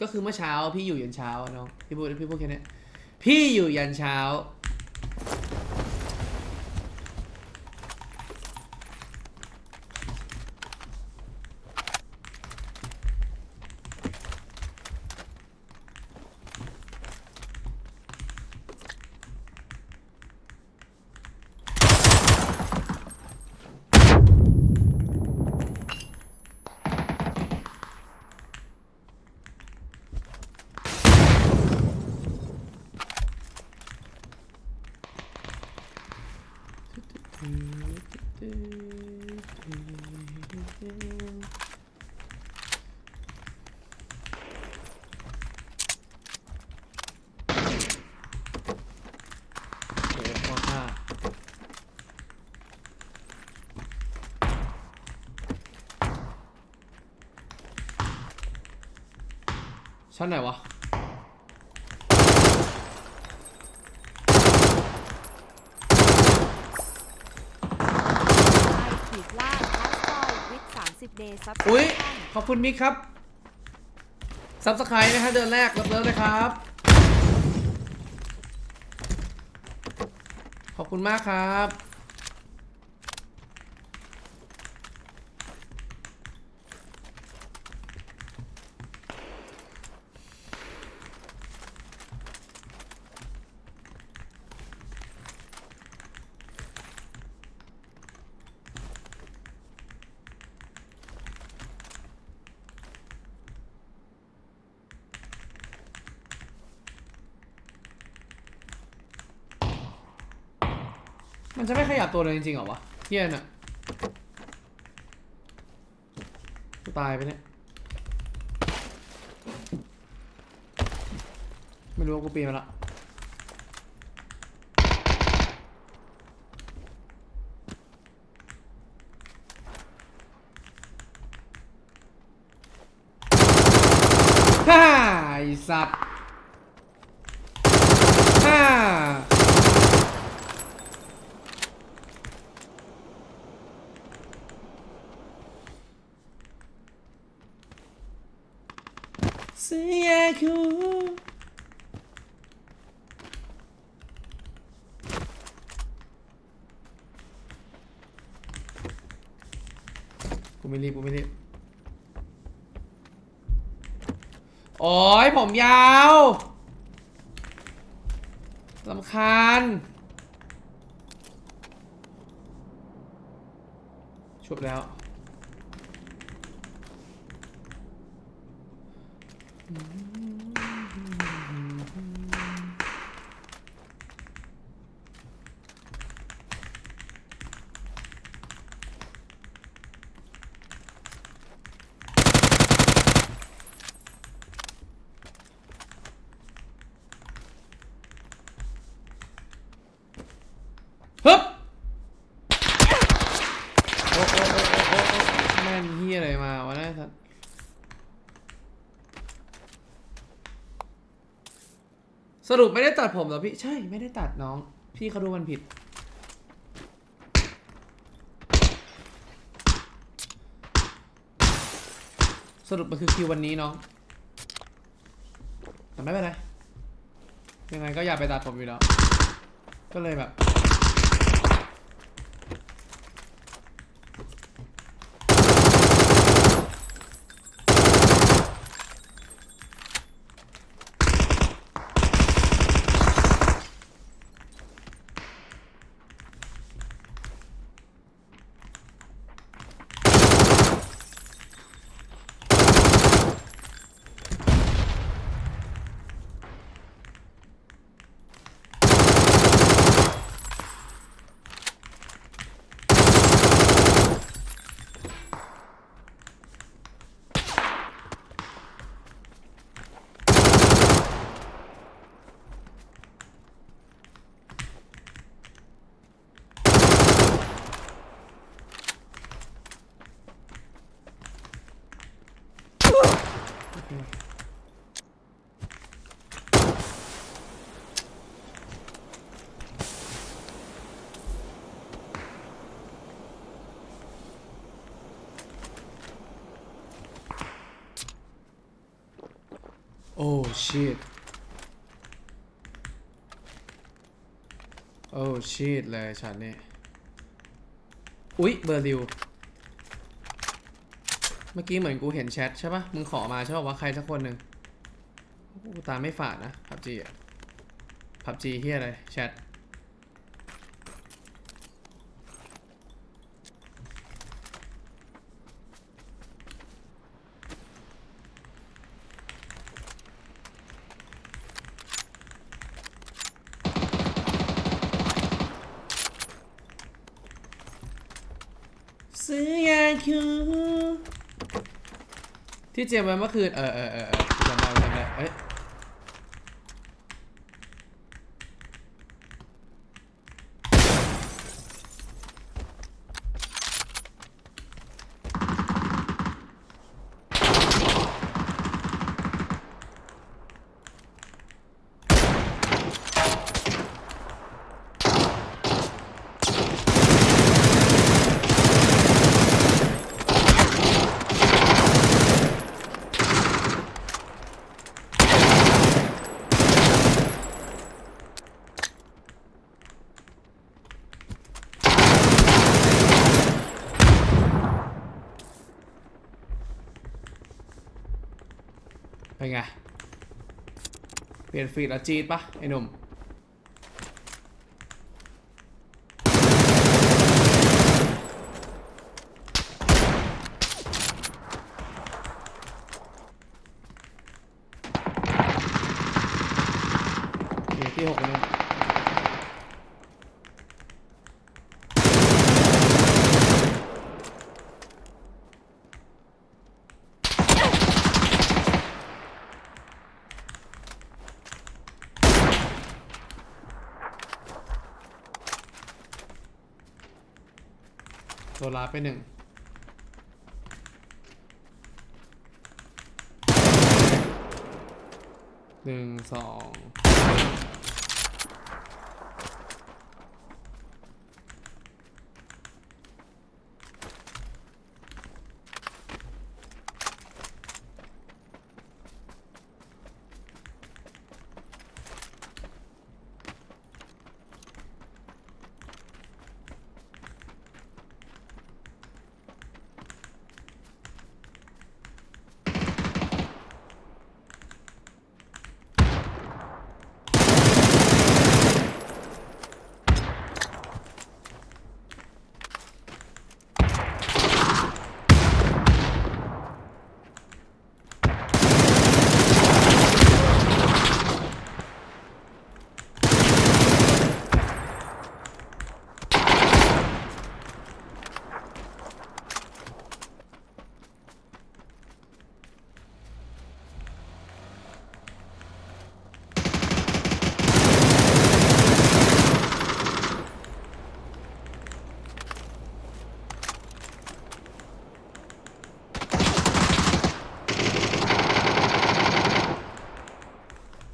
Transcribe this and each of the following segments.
ก็คือเมื่อเช้าพี่อยู่ยันเช้าน้องพี่พูดพี่พูดแค่นี้พี่อยู่ยันเช้า โอ้โหพอท่าชั้นไหนวะ ไอขีด ล่างแอสซอยวิทสามสิบเดย์ซับอุ้ยขอบคุณมิกครับซับสไครต์นะฮะเดือนแรกรับเลิฟเลยครับ ขอบคุณมากครับ มันจะไม่ขยับตัวเลยจริงๆเหรอวะเฮียน่ะตายไปเนี่ย ไม่รู้ว่ากูปีนมาละฮ่าไอสัตว์ฮ่า เสี ยคูกูไม่รีบกูไม่รีบโอ้ยผมยาวลำคาญชุบแล้ว ฮึบโอ้โอ้โอ้โอ้โอ้โอ้แม่นเฮียอะไรมาวะเนะท่าน สรุปไม่ได้ตัดผมเหรอพี่ ใช่ไม่ได้ตัดน้อง พี่เขาดูมันผิด สรุปมันคือคิววันนี้น้อง แต่ไม่เป็นไรยังไงก็อยากไปตัดผมอยู่แล้ว ก็เลยแบบ ไโอ้ shit โอ้ shit เลยฉันนี่อุ๊ย เบอร์ริว เมื่อกี้เหมือนกูเห็นแชทใช่ปะมึงขอมาใช่ปะว่าใครสักคนหนึ่งกูตามไม่ฝาดนะพับจีอะพับจีเฮียอะไรแชท ซื้อยาคู ที่เจมไว้เมื่อคืน เออเออเออเออจำได้จำได้เอ้ย เป็นไง เปลี่ยนฟีดแล้วจีดปะไอ้หนุ่ม เดี๋ยวที่หกเลยโดน ลาไปหนึ่งหนึ่งสอง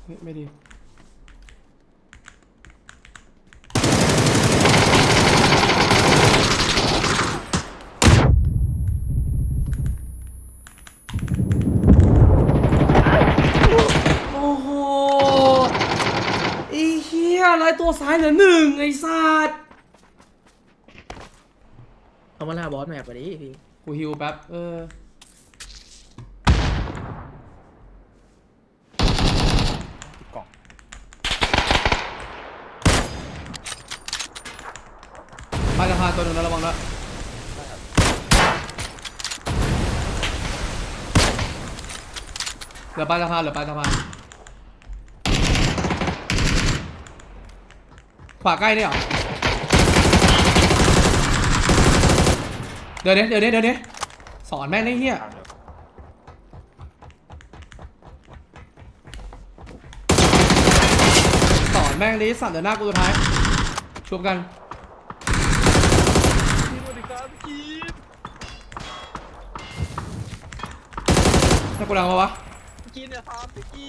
เฮ้ยไม่ดี โอ้โหไอ้ เหี้ยอะไรตัวซ้ายเหลือหนึ่งไอ้สัตว์เอามาล่าบอสแมปไปดิพี่กูฮิวแป๊บเออกล่องปลายสะพานตัวหนึงนะระวังนะเหลือปลายสะพานเหลือปลายสะพาน ขวาใกล้เนี่ยเหรอ เดี๋ยวนี้เดี๋ยวนี้เดี๋ยวนี้สอนแม่งไอ้เหี้ยทางเดียวสอนแม่งดิสัตว์เดี๋ยวหน้ากูสุดท้ายชุบกันสวัสดีครับพี่ถ้ากูดังมาวะกินนะครับพี่กี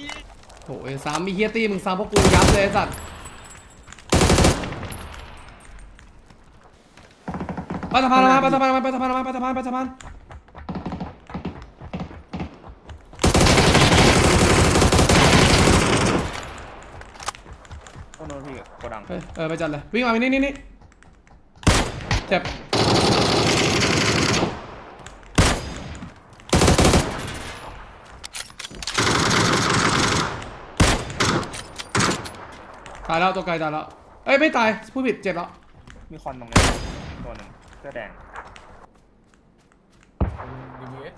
โอ้ยซ้ำมีเฮียตี้มึงซ้ำพวกกูยับเลยไอ้สัตว์ ไปสะพานมาไปสะพานมาไปสะพานมาไปสะพานไปสะพานต้องโดนพี่กดดังเอ้ยเออไปจัดเลยวิ่งมาไปนี่นี่นี่เจ็บตายแล้วตัวไกลตายแล้วเอ้ยไม่ตายผู้ผิดเจ็บแล้วมีควันตรงนี้ สื้อแดง DBS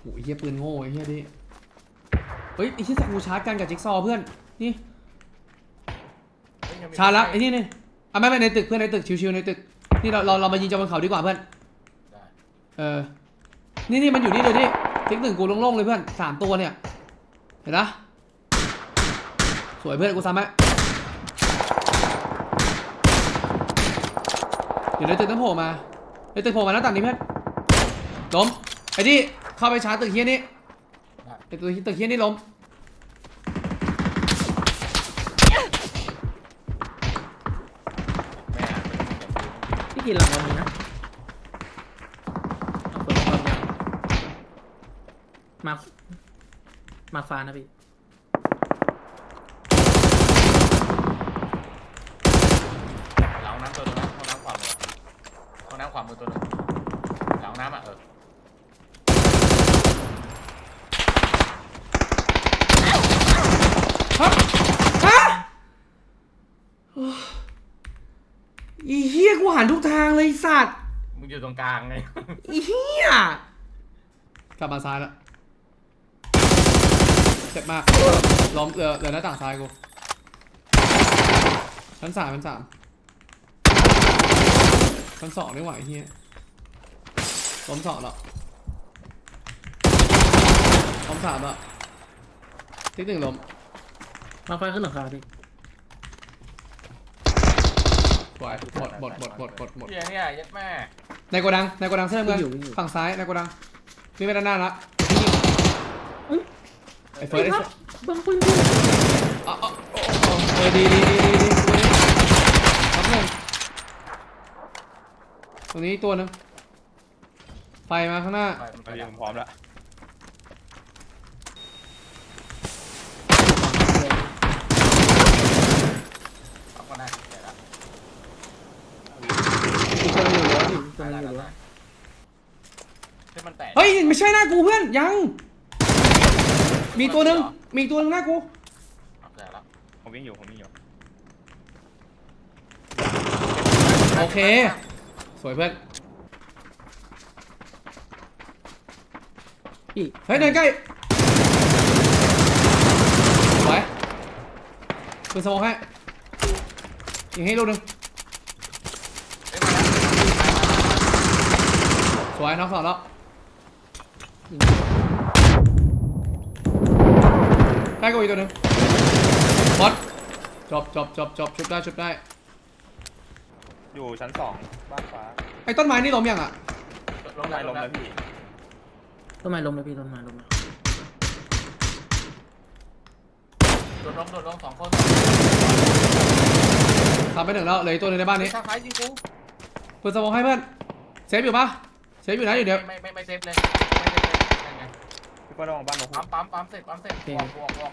โอ้ยเฮียปืนโง่ไอ้เฮียดิ เฮ้ยไอ้ที่สักกูชาร์จกันกับจิ๊กซอว์เพื่อน นี่ เฮ้ยยังมีชาร์จละไอ้นี่นี่อะไม่ไม่ในตึกเพื่อนในตึกชิวๆในตึก นี่เราเราเรามายิงจากบนเขาดีกว่าเพื่อน ได้เออ นี่นี่มันอยู่นี่เลยนี่ทิกหนึ่งกูโล่งๆเลยเพื่อนสามตัวเนี่ย เห็นนะ สวยเพื่อนกูซ้ำไหม ดี๋ยวในตึกต้องโผล่มาในตึกโผล่มาหน้าต่างนี้เพื่อนล้มไอ้นี่เข้าไปชาร์จตึกเฮียนี่ไอ้ตึกตึกเฮียนี่ล้มพี่กินหลังวันนี้นะมามาฟ้านะพี่ หลังน้ำตัวนึงนะห้องน้ำขวามือห้องน้ำขวามือตัวนึงหลังน้ำอะเออฮะฮะอีเฮียกูหันทุกทางเลยไอ้สัตว์มึงอยู่ตรงกลางไง อีเฮียกลับมาซ้ายแล้วเจ็บมากล้มเหลือเหลือหน้าต่างซ้ายกูชั้นสามชั้นสาม ชั้นสองนี่หว่าไอ้เฮียล้มสองแล้วล้มสามแล้วทิกหนึ่งล้มมาฟ้าขึ้นหลังคาพี่ไหวหมดหมดหมดหมดหมดหมดเฮียเนี่ยยัดแม่ในโกดังในโกดังเสื้อเงินฝั่งซ้ายในโกดังมีไปด้านหน้าละไอ้เฟิร์สไอ้เฟิร์สบางคนพี่อ๋ออ๋ออ๋อเออดีดีดีดีดีตัวนี้ครับหนึ่ง ตรงนี้ตัวหนึงไฟมาข้างหน้า ไปมันไปเอาแล้ยิวงพร้อมแล้วเอาก็ได้เดี๋ยวละอีกคนหนึ่งอยู่แล้วพี่อีกคนได้หนึ่งได้อยู่ได้แล้วเฮ้ยมันแตกเฮ้ยไม่ใช่หน้ากูเพื่อนยัง มีตัวหนึงมีอีกตัวหนึงหน้ากูเอาแตกแล้วผมวิ่งอยู่ผมวิ่งอยู่โอเค สวยเพื่อนพี่เฮ้ยเดินใกล้สวยปืนสโมองให้ยิงให้ลูกหนึงเฮ้ยมาแล้วสวยน็อกสองแล้วยิงใกล้กูอีกตัวหนึงบอสจบจบจบจบชุบได้ชุบได้ อยู่ชั้นสองบ้านฟ้าไอ้ต้นไม้นี่ล้มยังอะลงได้ได้ลลมงแล้แล้ววพี่ต้นไม้ลมเลยพี่ต้นไม้ลมแล้วโดนลงโดนลงสองคนทำไปหนึ่งแล้วเหลยตัวหนึงในบ้านนี้ข้างซ้ายยิงกูปืนสโมองให้เพื่อนเซฟอยู่ปะเซฟอยู่นะอยู่เดี๋ยวไม่ไม่ไม่เซฟเลยไม่เซฟเลยนั่นไงพี่ก็ระวังบ้านนกฮูปั๊กมปั๊มปั๊มเสร็จปั๊มเสร็จบวกบวกบวก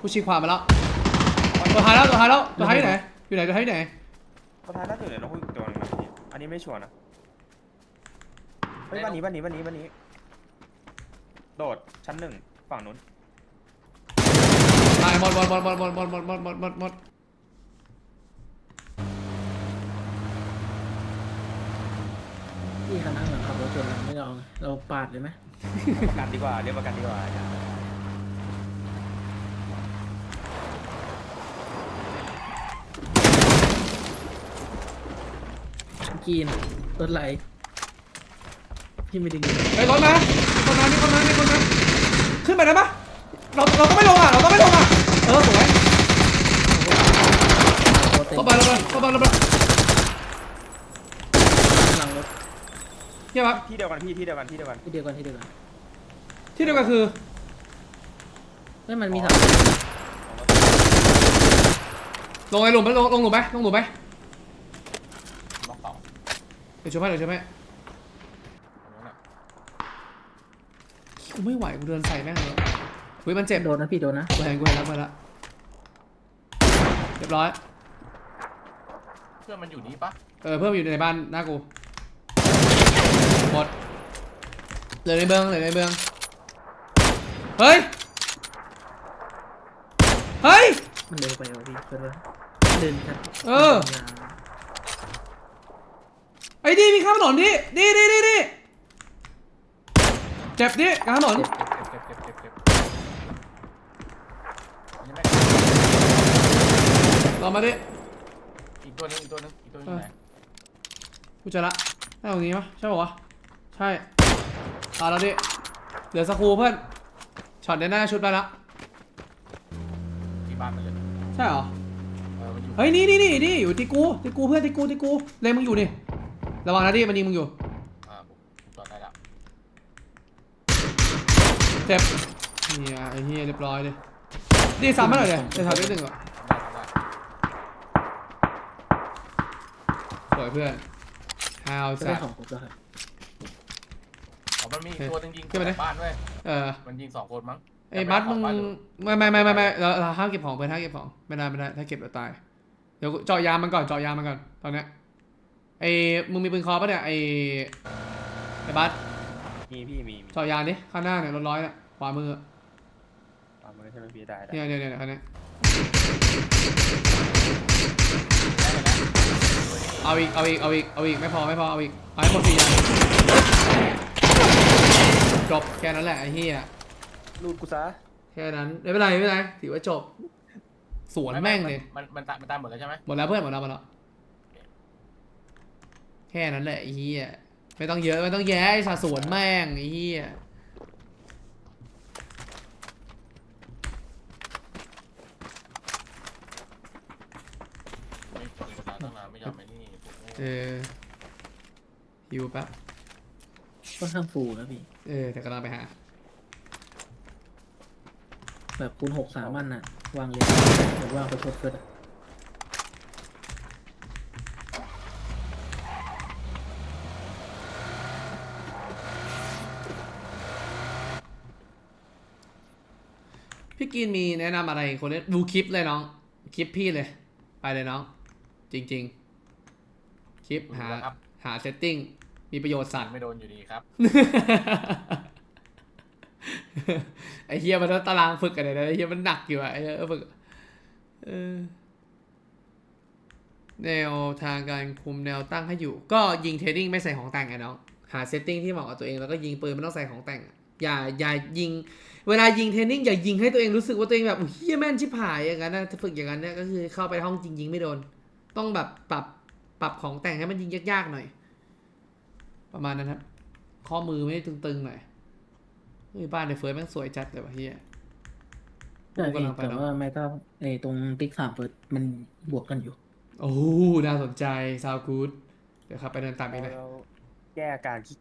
ผู้ชี้ความมาแล้วตัวท้ายแล้วตัวท้ายแล้วตัวท้ายอยู่ไหนอยู่ไหนตัวท้ายอยู่ไหนก็ท้ายน่าจะอยู่ในนกฮูกอีกตัวหนึงนะพี่อันนี้ไม่ชัวร์นะเฮ้ยบ้านนี้บ้านนี้บ้านนี้บ้านนี้ โดดชั้นหนึ่งฝั่งนู้นตายหมดหมดหมดหมดหมดหมดหมดหมดหมดหมดหมดพี่คันนั่งหลังขับรถชนเราไม่เอาไงเราปาดเลยไหมประกันดีกว่าเรียกประกันดีกว่าอย่า กีนรถไหลพี่ไม่ได้ยินเฮ้ยรถมามีคนมามีคนมามีคนมาขึ้นไปได้ปะเราเราต้องไม่ลงอะเราต้องไม่ลงอะเออสวยโอ้เต็มเข้าไปเราไปเข้าไปเราไปหลังรถเยี่ยมครับที่เดียวกันพี่ที่เดียวกันที่เดียวกันที่เดียวกันที่เดียวกันที่เดียวกันคือเฮ้ยมันมีสามลงไอ้หลุมไหมลงลงหลุมไหมลงหลุมไหมล็อกต่อ เดี๋ยวช่วยให้เดี๋ยวช่วยให้ตรงนั้นน่ะกูไม่ไหวกูเดินใส่แม่งเลยเฮ้ยมันเจ็บโดนนะพี่โดนนะกูเห็นกูเห็นแล้วกูเห็นแล้วเรียบร้อย เพื่อนมันอยู่นี่ปะเออเพิ่มอยู่ในบ้านหน้ากูหมดเหลือในเมืองเหลือในเมือง เฮ้ย เฮ้ย มันเร็วไปว่ะพี่เพื่อนเดินชัดเออ ไอ้ดีมีข้ามถนนดิดีดีดีดีเจ็บดิกลางถนนเจ็บเจ็บเจ็บเจ็บเจ็บยังไม่รอมาดิอีกตัวหนึงอีกตัวหนึงอีกตัวหนึงอยู่ไหนกูเจอละได้ตรงนี้ปะใช่ป่าวะใช่ตาแล้วดิเหลือสกรูเพื่อนช็อตในหน้าชุดไปละที่บ้านมันเลยใช่เหรอเออมันอยู่เฮ้ยนี่นี่นี่นี่อยู่ที่กูที่กูเพื่อนที่กูที่กูเลยมึงอยู่นี่ ระวังนะดิมันยิงมึงอยู่อ่าผมผมต่อได้ละเจ็บนี่ไอ้เฮียเรียบร้อยเลยดีซ้ำมาหน่อยเลยจะทำได้หนึ่งอะทำได้ทำได้สวยเพื่อนฮาวจะจัได้ดของผมด้วยครับอ๋อมันมีอีกตัวหนึงยิงขึ้นไปดิ จากบ้านด้วยเออมันยิงสองคนมั้งไอ้มัดมึงแต่ไได้ออกบ้านอยู่ไม่ไม่ไม่ไม่ไม่เราเราห้ามเก็บของเพื่อนห้ามเก็บของไม่ได้ไม่ได้ถ้าเก็บเราตายเดี๋ยวกูเจาะยางมันก่อนเจาะยางมันก่อนตอนเนี้ย ไอ้มึงมีปืนคอปะเนี่ยไอ้ไอ้บัสมีพี่มีมีเจาะยางดิข้างหน้าเนี่ยรถร้อยเนี่ยขวามืออ่ามันใช่ไหมพี่ได้ได้เนี่ยเนี่ยเนี่ยคันเนี้ยได้เลยนะเอาอีกเอาอีกเอาอีกเอาอีกไม่พอไม่พอเอาอีกเอาให้หมดสี่ยางจบแค่นั้นแหละไอ้เหี้ยรูดกูซะแค่นั้นไม่เป็นไรไม่เป็นไรถือว่าจบ สวนแม่งเลย มันมันตายมันตายหมดแล้วใช่ไหมหมดแล้วเพื่อนหมดแล้วหมดแล้ว แค่นั้นแหละไอ้เหี้ยไม่ต้องเยอะไม่ต้องแย่ไอ้สาสวนแม่งไอ้เหี้ยไม่ปฏิบัติตั้งนานไม่ยอมไปนี่ผมโง่เออฮิวแป๊บค่อนข้างฟูนะพี่ เออแต่กำลังไปหา แบบคูณหกสามอันน่ะ วางเลยหรือวางไปชดเกิดอะ พี่กินมีแนะนำอะไรคนเล่นดูคลิปเลยน้อง คลิปพี่เลย ไปเลยน้อง จริง ๆ คลิปหาดูแล้วครับ หาเซตติ้ง มีประโยชน์สัตว์ ไม่โดนอยู่ดีครับไอ้เฮียมันต้องตารางฝึกกันเลยนะไอ้เฮียมันหนักอยู่อะไอ้เหี้ยฝึกเออแนวทางการคุมแนวตั้งให้อยู่ ก็ยิงเทรดดิ้งไม่ใส่ของแต่งไงน้อง หาเซตติ้งที่เหมาะกับตัวเองแล้วก็ยิงปืนไม่ต้องใส่ของแต่งอะ อย่าอย่ายิง เวลายิงเทรนนิ่งอย่ายิงให้ตัวเองรู้สึกว่าตัวเองแบบอุ๊ยเฮียแม่นชิบหายอย่างนั้นนะถ้าฝึกอย่างนั้นเนี่ยก็คือเข้าไปห้องจริงยิงไม่โดน ต้องแบบปรับปรับของแต่งให้มันยิงยากๆหน่อย ประมาณนั้นครับ ข้อมือไม่ได้ตึงๆหน่อยเฮ้ยบ้านในเฟิร์สแม่งสวยจัดเลยว่ะเฮียใช่กูพี่กำลังไปแต่เนอะว่าไม่ต้องไอ้ตรงติ๊กสามเฟิร์สมันบวกกันอยู่ โอ้น่าสนใจซาวกูดเดี๋ยวครับไปเดินตามเองเลยเราแก้อาการขี้